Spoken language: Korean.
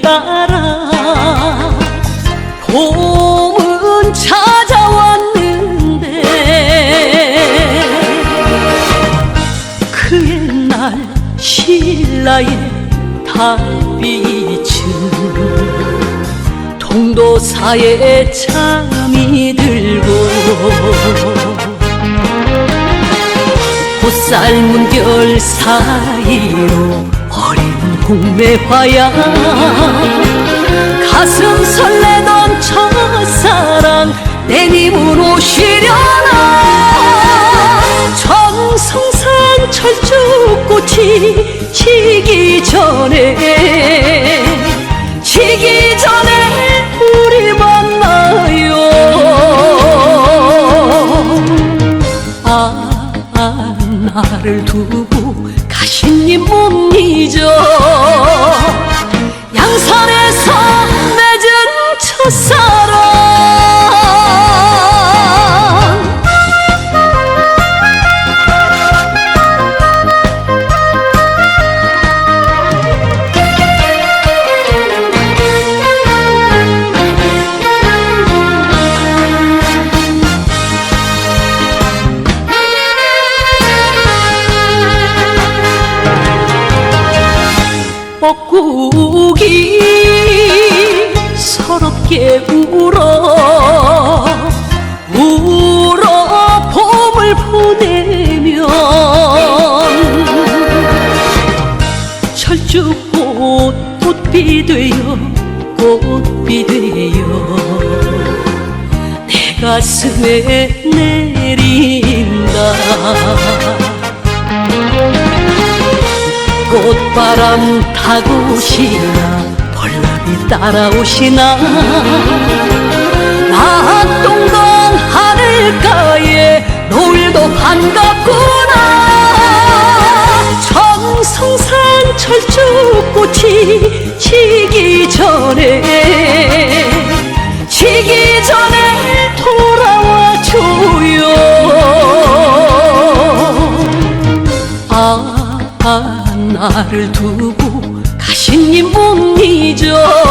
따라 봄은 찾아왔는데 그 옛날 신라의 달빛은 동도사의 잠이 들고 보쌀 문결 사이로 어린 홍매화야. 가슴 설레던 첫사랑 내 님으로 쉬려나. 정성산 철쭉꽃이 지기 전에 지기 전에 우리 만나요. 아, 아 나를 두고 가 신님 못 잊어 양산에서 뻐꾸기 서럽게 울어 울어 봄을 보내면 철쭉꽃 꽃비 되어 꽃비 되어 내 가슴에 내린다 꽃바람 타고 오시나 벌나비 따라오시나. 낙동강 하늘가에 노을도 반갑구나. 정성산 철쭉꽃이 지 나를 두고 가신 님 못 잊어